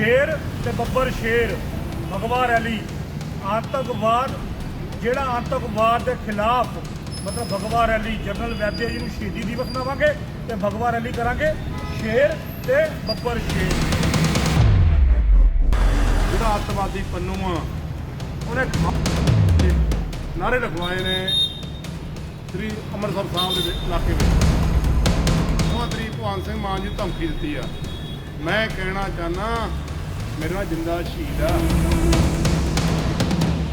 ਸ਼ੇਰ ਤੇ ਬੱਬਰ ਸ਼ੇਰ ਭਗਵਾ ਰੈਲੀ ਆਤੰਕਵਾਦ, ਜਿਹੜਾ ਆਤੰਕਵਾਦ ਦੇ ਖਿਲਾਫ, ਮਤਲਬ ਭਗਵਾ ਰੈਲੀ ਜਨਰਲ ਵੈਦਿਆ ਜੀ ਨੂੰ ਸ਼ਹੀਦੀ ਦਿਵਸ ਮਨਾਵਾਂਗੇ ਤੇ ਭਗਵਾ ਰੈਲੀ ਕਰਾਂਗੇ ਸ਼ੇਰ ਤੇ ਬੱਬਰ ਸ਼ੇਰ। ਜਿਹੜਾ ਅੱਤਵਾਦੀ ਪੰਨੂ ਆ, ਉਹਨੇ ਨਾਰੇ ਲਗਵਾਏ ਨੇ ਸ੍ਰੀ ਅੰਮ੍ਰਿਤਸਰ ਸਾਹਿਬ ਦੇ ਇਲਾਕੇ ਵਿੱਚ। ਮੁੱਖਮੰਤਰੀ ਭਗਵੰਤ ਸਿੰਘ ਮਾਨ ਜੀ ਨੂੰ ਧਮਕੀ ਦਿੱਤੀ ਆ। ਮੈਂ ਕਹਿਣਾ ਚਾਹਨਾ ਮੇਰੇ ਨਾਲ ਜਿੰਦਾ ਸ਼ਹੀਦ ਆ।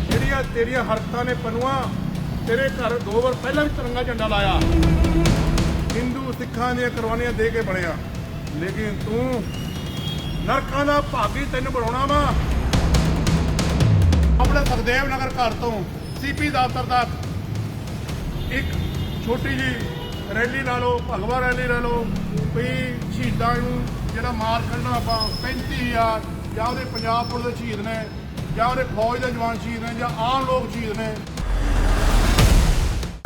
ਜਿਹੜੀਆਂ ਤੇਰੀਆਂ ਹਰਕਤਾਂ ਨੇ ਪੰਨੂਆ, ਤੇਰੇ ਘਰ ਦੋ ਵਾਰ ਪਹਿਲਾਂ ਵੀ ਤਿਰੰਗਾ ਝੰਡਾ ਲਾਇਆ। ਹਿੰਦੂ ਸਿੱਖਾਂ ਦੀਆਂ ਕੁਰਬਾਨੀਆਂ ਦੇ ਕੇ ਬਣਿਆ। ਲੇਕਿਨ ਤੂੰ ਨਰਕਾਂ ਦਾ ਭਾਗੀ ਤੈਨੂੰ ਬਣਾਉਣਾ ਵਾ। ਆਪਣੇ ਸੁਖਦੇਵ ਨਗਰ ਘਰ ਤੋਂ ਸੀਪੀ ਦਫ਼ਤਰ ਤੱਕ ਇੱਕ ਛੋਟੀ ਜੀ ਰੈਲੀ ਲਾ ਲਓ, ਭਗਵਾ ਰੈਲੀ ਲਾ ਲਓ, ਵੀ ਸ਼ਹੀਦਾਂ ਨੂੰ ਜਿਹੜਾ ਮਾਰ ਕੱਢਣਾ ਆਪਾਂ 35000 ਜਾਂ ਉਹਦੇ ਪੰਜਾਬ ਪੁਲਿਸ ਦੇ ਸ਼ਹੀਦ ਨੇ, ਜਾਂ ਉਹਦੇ ਫੌਜ ਦੇ ਜਵਾਨ ਸ਼ਹੀਦ ਨੇ, ਜਾਂ ਆਮ ਲੋਕ ਸ਼ਹੀਦ ਨੇ।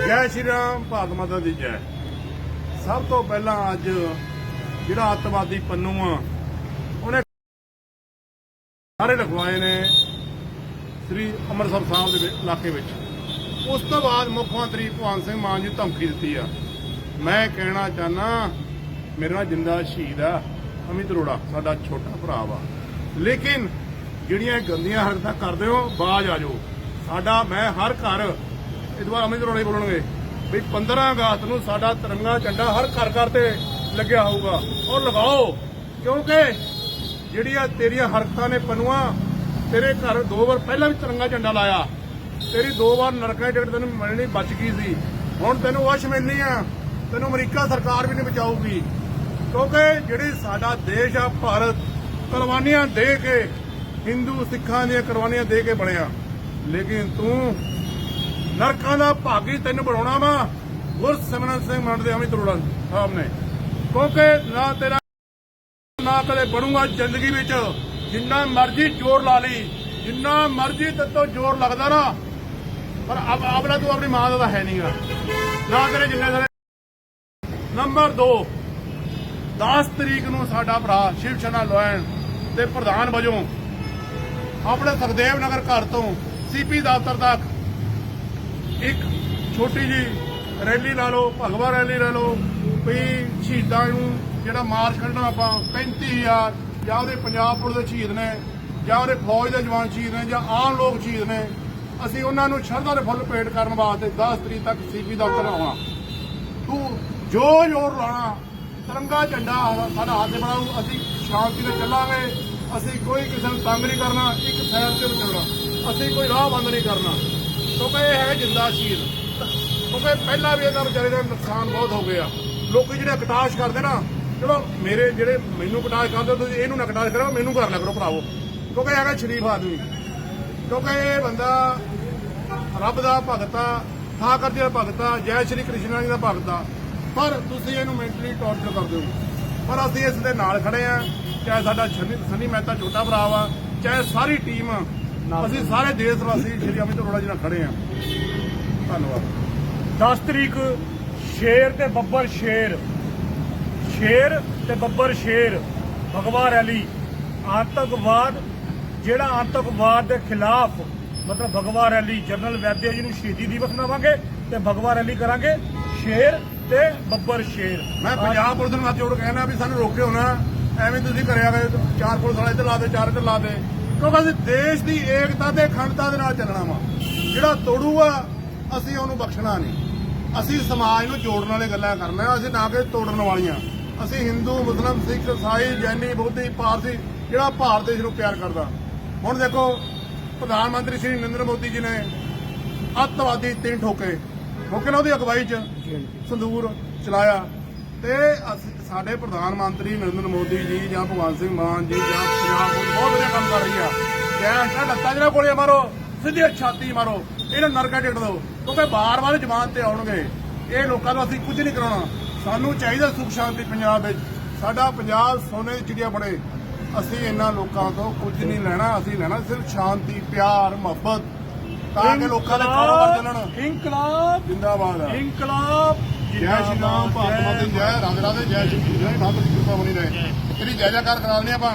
ਜੈ ਸ਼੍ਰੀ ਰਾਮ, ਭਾਰਤ ਮਾਤਾ ਦੀ ਜੈ। ਸਭ ਤੋਂ ਪਹਿਲਾਂ ਅੱਜ ਜਿਹੜਾ ਅੱਤਵਾਦੀ ਪੰਨੂ ਆ, ਉਹਨੇ ਸਾਰੇ ਲਗਵਾਏ ਨੇ ਸ੍ਰੀ ਅੰਮ੍ਰਿਤਸਰ ਸਾਹਿਬ ਦੇ ਇਲਾਕੇ ਵਿੱਚ। ਉਸ ਤੋਂ ਬਾਅਦ ਮੁੱਖ ਮੰਤਰੀ ਭਗਵੰਤ ਸਿੰਘ ਮਾਨ ਜੀ ਧਮਕੀ ਦਿੱਤੀ ਆ। ਮੈਂ ਕਹਿਣਾ ਚਾਹਨਾ ਮੇਰਾ ਜਿੰਦਾ ਸ਼ਹੀਦ ਆ, ਅਮਿਤ ਰੋੜਾ ਸਾਡਾ ਛੋਟਾ ਭਰਾ ਵਾ। ਲੇਕਿਨ ਜਿਹੜੀਆਂ ਇਹ ਗੰਦੀਆਂ ਹਰਕਤਾਂ ਕਰਦੇ ਹੋ, ਬਾਜ ਆ ਜਾਓ। ਸਾਡਾ, ਮੈਂ ਹਰ ਘਰ, ਇਹ ਦੁਬਾਰਾ ਅਮਿਤ ਅਰੋੜਾ ਬੋਲਣਗੇ, ਵੀ 15 ਅਗਸਤ ਨੂੰ ਸਾਡਾ ਤਿਰੰਗਾ ਝੰਡਾ ਹਰ ਘਰ ਘਰ ਤੇ ਲੱਗਿਆ ਹੋਊਗਾ। ਔਰ ਲਗਾਓ, ਕਿਉਂਕਿ ਜਿਹੜੀਆਂ ਤੇਰੀਆਂ ਹਰਕਤਾਂ ਨੇ ਪਨੂਆ, ਤੇਰੇ ਘਰ ਦੋ ਵਾਰ ਪਹਿਲਾਂ ਵੀ ਤਿਰੰਗਾ ਝੰਡਾ ਲਾਇਆ। ਤੇਰੀ ਦੋ ਵਾਰ ਨਰਕਾਂ ਦੀ ਟਿਕਟ ਤੈਨੂੰ ਮਿਲਣੀ ਬਚ ਗਈ ਸੀ। ਹੁਣ ਤੈਨੂੰ ਵਸ਼ ਮਿਲਣੀ ਆ। ਤੈਨੂੰ ਅਮਰੀਕਾ ਸਰਕਾਰ ਵੀ ਨਹੀਂ ਬਚਾਊਗੀ। ਕਿਉਂਕਿ ਜਿਹੜੀ ਸਾਡਾ ਦੇਸ਼ ਆ, ਭਾਰਤ ਕੁਰਬਾਨੀਆਂ ਦੇ ਕੇ, ਹਿੰਦੂ ਸਿੱਖਾਂ ਦੀਆਂ ਕੁਰਬਾਨੀਆਂ ਦੇ ਕੇ ਬਣਿਆ। ਲੇਕਿਨ ਤੂੰ ਨਰਕਾਂ ਦਾ ਭਾਗੀ ਤੈਨੂੰ ਬਣਾਉਣਾ ਵਾ, ਗੁਰਸਿਮਰਨ ਸਿੰਘ ਮੰਡ ਦੇ ਅਮਿਤ ਅਰੋੜਾ ਸਾਹਿਬ ਨੇ। ਕਿਉਂਕਿ ਨਾ ਤੇਰਾ, ਨਾ ਕਦੇ ਬਣੂਗਾ ਜ਼ਿੰਦਗੀ ਵਿੱਚ। ਜਿੰਨਾ ਮਰਜ਼ੀ ਜ਼ੋਰ ਲਾ ਲਈ, ਜਿੰਨਾ ਮਰਜ਼ੀ ਤੇ ਤੋਂ ਜ਼ੋਰ ਲੱਗਦਾ ਨਾ। ਪਰ ਅਬ ਆਪਣਾ ਤੂੰ ਆਪਣੀ ਮਾਂ ਦਾ ਤਾਂ ਹੈ ਨਹੀਂਗਾ। ਨਾ ਤੇਰੇ ਜਿੰਨੇ ਸਾਰੇ ਨੰਬਰ 2 10 ਤਰੀਕ ਨੂੰ ਸਾਡਾ ਭਰਾ ਸ਼ਿਵ ਸੈਨਾ ਲੋਇਨ ਦੇ ਪ੍ਰਧਾਨ ਵਜੋਂ ਆਪਣੇ ਸੁਖਦੇਵ ਨਗਰ ਘਰ ਤੋਂ ਸੀਪੀ ਦਫ਼ਤਰ ਤੱਕ ਇੱਕ ਛੋਟੀ ਜੀ ਰੈਲੀ ਲਾ ਲਓ, ਭਗਵਾ ਰੈਲੀ ਲਾ ਲਓ, ਵੀ ਸ਼ਹੀਦਾਂ ਨੂੰ ਜਿਹੜਾ ਮਾਰਚ ਕੱਢਣਾ ਆਪਾਂ 35000 ਜਾਂ ਉਹਦੇ ਪੰਜਾਬ ਪੁਲਿਸ ਦੇ ਸ਼ਹੀਦ ਨੇ, ਜਾਂ ਉਹਦੇ ਫੌਜ ਦੇ ਜਵਾਨ ਸ਼ਹੀਦ ਨੇ, ਜਾਂ ਆਮ ਲੋਕ ਸ਼ਹੀਦ ਨੇ, ਅਸੀਂ ਉਹਨਾਂ ਨੂੰ ਸ਼ਰਧਾ ਦੇ ਫੁੱਲ ਭੇਟ ਕਰਨ ਵਾਸਤੇ 10 ਤਰੀਕ ਤੱਕ ਸੀਪੀ ਦਫ਼ਤਰ ਆਉਣਾ ਤੂੰ ਜੋ ਜ਼ੋਰ ਲਾਣਾ ਤਿਰੰਗਾ ਝੰਡਾ ਸਾਡਾ ਹੱਥ ਬਣਾਉ ਅਸੀਂ ਸ਼ਾਂਤੀ ਨਾਲ ਚੱਲਾਂਗੇ। ਅਸੀਂ ਕੋਈ ਕਿਸੇ ਨੂੰ ਤੰਗ ਨਹੀਂ ਕਰਨਾ, ਇੱਕ ਸਾਈਡ ਤੇ ਚੱਲਣਾ ਅਸੀਂ ਕੋਈ ਰਾਹ ਬੰਦ ਨਹੀਂ ਕਰਨਾ। ਕਿਉਂਕਿ ਇਹ ਹੈ ਜਿੰਦਾ ਸ਼ਹੀਦ ਕਿਉਂਕਿ ਪਹਿਲਾਂ ਵੀ ਇਹਨਾਂ ਵਿਚਾਰੇ ਦਾ ਨੁਕਸਾਨ ਬਹੁਤ ਹੋ ਗਿਆ। ਲੋਕੀ ਜਿਹੜੇ ਕਟਾਸ਼ ਕਰਦੇ ਨਾ, ਚਲੋ ਮੇਰੇ ਜਿਹੜੇ ਮੈਨੂੰ ਕਟਾਸ਼ ਕਰਦੇ, ਤੁਸੀਂ ਇਹਨੂੰ ਨਾ ਕਟਾਸ਼ ਕਰੋ ਮੈਨੂੰ ਕਰ ਲਿਆ ਕਰੋ ਭਰਾਵੋ ਕਿਉਂਕਿ ਹੈਗਾ ਸ਼ਰੀਫ ਆਦਮੀ। ਕਿਉਂਕਿ ਇਹ ਬੰਦਾ ਰੱਬ ਦਾ ਭਗਤ ਆ ਠਾਕਰ ਜੀ ਦਾ ਭਗਤ ਆ, ਜੈ ਸ਼੍ਰੀ ਕ੍ਰਿਸ਼ਨ ਜੀ ਦਾ ਭਗਤ ਆ। ਪਰ ਤੁਸੀਂ ਇਹਨੂੰ ਮੈਂਟਲੀ ਟੌਰਚਰ ਕਰਦੇ ਹੋ। ਪਰ ਅਸੀਂ ਇਸ ਦੇ ਨਾਲ ਖੜੇ ਆ ਚਾਹੇ ਸਾਡਾ ਸ਼ਨੀ ਮਹਿਤਾ ਛੋਟਾ ਭਰਾ ਵਾ ਚਾਹੇ ਸਾਰੀ ਟੀਮ ਅਸੀਂ ਸਾਰੇ ਦੇਸ਼ ਵਾਸੀ ਸ਼੍ਰੀ ਅਮਿਤ ਅਰੋੜਾ ਜੀ ਨਾਲ ਖੜੇ ਆ ਧੰਨਵਾਦ। 10 ਤਰੀਕ ਸ਼ੇਰ ਤੇ ਬੱਬਰ ਸ਼ੇਰ। ਸ਼ੇਰ ਤੇ ਬੱਬਰ ਸ਼ੇਰ ਭਗਵਾ ਰੈਲੀ। ਆਤੰਕਵਾਦ ਜਿਹੜਾ ਆਤੰਕਵਾਦ ਦੇ ਖਿਲਾਫ ਮਤਲਬ ਭਗਵਾ ਰੈਲੀ ਜਨਰਲ ਵੈਦਿਆ ਜੀ ਨੂੰ ਸ਼ਹੀਦੀ ਦਿਵਸ ਮਨਾਵਾਂਗੇ ਤੇ ਭਗਵਾ ਰੈਲੀ ਕਰਾਂਗੇ। ਸ਼ੇਰ ਤੇ ਬੱਬਰ ਸ਼ੇਰ। ਮੈਂ ਪੰਜਾਬ ਪੁਲਿਸ ਨੂੰ ਹੱਥ ਜੋੜ ਕੇ ਕਹਿਣਾ ਵੀ ਸਾਨੂੰ ਰੋਕਿਓ ਹੋਣਾ ਐਵੇਂ ਤੁਸੀਂ ਕਰਿਆ ਗਏ ਚਾਰ ਪੁਲਿਸ ਵਾਲੇ ਇੱਧਰ ਲਾ ਦੇ, ਚਾਰ ਇੱਧਰ ਲਾ ਦੇ। ਕਿਉਂਕਿ ਅਸੀਂ ਦੇਸ਼ ਦੀ ਏਕਤਾ ਤੇ ਅਖੰਡਤਾ ਦੇ ਨਾਲ ਚੱਲਣਾ ਵਾ। ਜਿਹੜਾ ਤੋੜੂਗਾ, ਅਸੀਂ ਉਹਨੂੰ ਬਖਸ਼ਣਾ ਨਹੀਂ। ਅਸੀਂ ਸਮਾਜ ਨੂੰ ਜੋੜਨ ਵਾਲੇ ਗੱਲਾਂ ਕਰਨਾ, ਅਸੀਂ ਨਾ ਕਿ ਤੋੜਨ ਵਾਲੀਆਂ। ਅਸੀਂ ਹਿੰਦੂ, ਮੁਸਲਮ, ਸਿੱਖ ਇਸਾਈ ਜੈਨੀ, ਬੁੱਧੀ, ਪਾਰਸੀ, ਜਿਹੜਾ ਭਾਰਤ ਦੇਸ਼ ਨੂੰ ਪਿਆਰ ਕਰਦਾ। ਹੁਣ ਦੇਖੋ, ਪ੍ਰਧਾਨ ਮੰਤਰੀ ਸ਼੍ਰੀ ਨਰਿੰਦਰ ਮੋਦੀ ਜੀ ਨੇ ਅੱਤਵਾਦੀ ਤਿੰਨ ਠੋਕੇ। ਠੋਕੇ ਨਾ ਉਹਦੀ ਅਗਵਾਈ 'ਚ ਸੰਦੂਰ ਚਲਾਇਆ। ਤੇ ਸਾਡੇ ਪ੍ਰਧਾਨ ਮੰਤਰੀ ਨਰਿੰਦਰ ਮੋਦੀ ਜੀ ਜਾਂ ਭਗਵੰਤ ਸਿੰਘ ਮਾਨ ਜੀ ਜਾਂ ਪੰਜਾਬ ਬਹੁਤ ਵਧੀਆ ਕੰਮ ਕਰ ਰਹੀ ਆ। ਗੈਸ ਲੱਤਾਂ ਜਿਹੜਾ ਗੋਲੀਆਂ ਮਾਰੋ ਸਿੱਧੀ ਛਾਤੀ ਮਾਰੋ ਇਹਨਾਂ ਨਰਕਾ ਟਿਕਟ ਦਿਓ। ਕਿਉਂਕਿ ਬਾਰ-ਬਾਰ ਜ਼ਮਾਨ ਤੇ ਆਉਣਗੇ ਇਹ ਲੋਕਾਂ ਨੂੰ ਅਸੀਂ ਕੁਝ ਨਹੀਂ ਕਰਾਉਣਾ। ਸਾਨੂੰ ਚਾਹੀਦਾ ਸੁਖ ਸ਼ਾਂਤੀ ਪੰਜਾਬ ਵਿੱਚ। ਸਾਡਾ ਪੰਜਾਬ ਸੋਨੇ ਦੀ ਚਿੜੀਆ ਬਣੇ। ਅਸੀਂ ਇਹਨਾਂ ਲੋਕਾਂ ਤੋਂ ਕੁਝ ਨਹੀਂ ਲੈਣਾ ਅਸੀਂ ਲੈਣਾ ਸਿਰਫ ਸ਼ਾਂਤੀ ਪਿਆਰ ਮੁਹੱਬਤ ਤਾਂ ਕਿ ਲੋਕਾਂ ਦੇ ਕਾਰੋਬਾਰ ਚੱਲਣ। ਇਨਕਲਾਬ ਜਿੰਦਾਬਾਦ ਇਨਕਲਾਬ ਜੈ ਸ਼੍ਰੀ ਰਾਮ ਭਾਰਤ ਮਾਤਾ ਦੀ ਜੈ ਰਾਧੇ ਰਾਧੇ ਜੈ ਸ਼੍ਰੀ ਕ੍ਰਿਸ਼ਨ ਠਾਕੁਰ ਦੀ ਕਿਰਪਾ ਬਣੀ ਰਹੇ ਇਹਦੀ ਜੈ ਜੈਕਾਰ ਕਰਾ ਲੈਣੇ ਆਪਾਂ